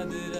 Kadir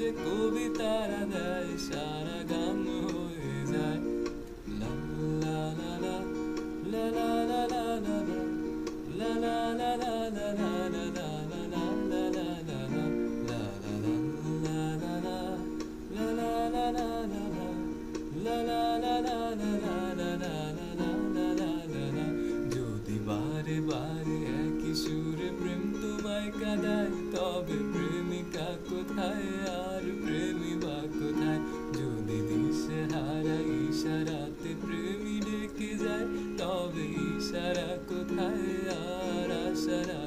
কবিতারা দেয় সারা গান হয়ে যায় লা লা লা লা লা লা লা লা লা লা প্রেমিকা কোথায় আর প্রেমী বা কোথায়? যদি দিশে হারা ইশারাতে প্রেমী ডেকে যায়, তবে ইশারা কোথায় আর আশারা